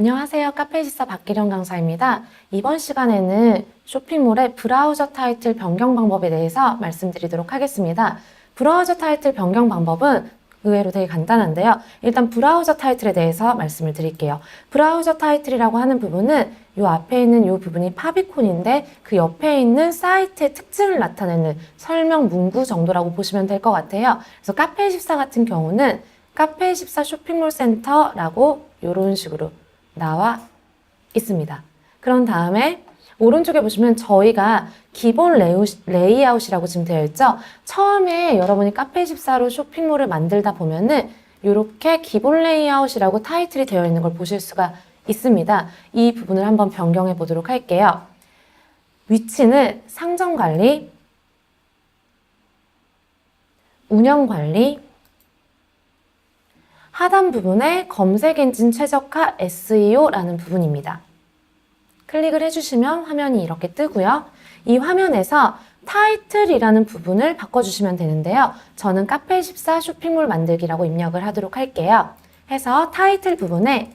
안녕하세요. 카페시사 박기령 강사입니다. 이번 시간에는 쇼핑몰의 브라우저 타이틀 변경 방법에 대해서 말씀드리도록 하겠습니다. 브라우저 타이틀 변경 방법은 의외로 되게 간단한데요. 일단 브라우저 타이틀에 대해서 말씀을 드릴게요. 브라우저 타이틀이라고 하는 부분은 이 앞에 있는 이 부분이 파비콘인데 그 옆에 있는 사이트의 특징을 나타내는 설명 문구 정도라고 보시면 될 것 같아요. 그래서 카페14 같은 경우는 카페14 쇼핑몰 센터라고 이런 식으로 나와 있습니다. 그런 다음에 오른쪽에 보시면 저희가 기본 레이아웃, 레이 아웃이라고 지금 되어 있죠. 처음에 여러분이 카페14로 쇼핑몰을 만들다 보면은 이렇게 기본 레이아웃이라고 타이틀이 되어 있는 걸 보실 수가 있습니다. 이 부분을 한번 변경해 보도록 할게요. 위치는 상점 관리, 운영 관리, 하단 부분에 검색 엔진 최적화 SEO라는 부분입니다. 클릭을 해주시면 화면이 이렇게 뜨고요. 이 화면에서 타이틀이라는 부분을 바꿔주시면 되는데요. 저는 카페14 쇼핑몰 만들기라고 입력을 하도록 할게요. 해서 타이틀 부분에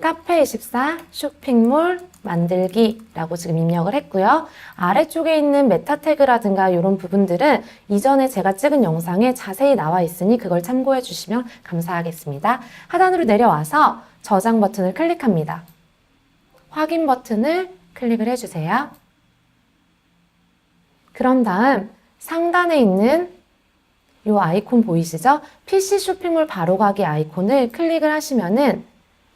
카페24 쇼핑몰 만들기라고 지금 입력을 했고요. 아래쪽에 있는 메타 태그라든가 이런 부분들은 이전에 제가 찍은 영상에 자세히 나와 있으니 그걸 참고해 주시면 감사하겠습니다. 하단으로 내려와서 저장 버튼을 클릭합니다. 확인 버튼을 클릭을 해주세요. 그런 다음 상단에 있는 이 아이콘 보이시죠? PC 쇼핑몰 바로 가기 아이콘을 클릭을 하시면은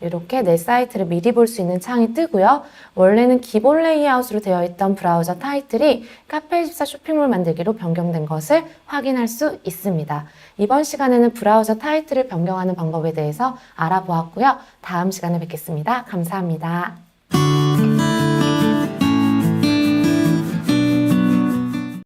이렇게 내 사이트를 미리 볼 수 있는 창이 뜨고요. 원래는 기본 레이아웃으로 되어 있던 브라우저 타이틀이 카페24 쇼핑몰 만들기로 변경된 것을 확인할 수 있습니다. 이번 시간에는 브라우저 타이틀을 변경하는 방법에 대해서 알아보았고요. 다음 시간에 뵙겠습니다. 감사합니다.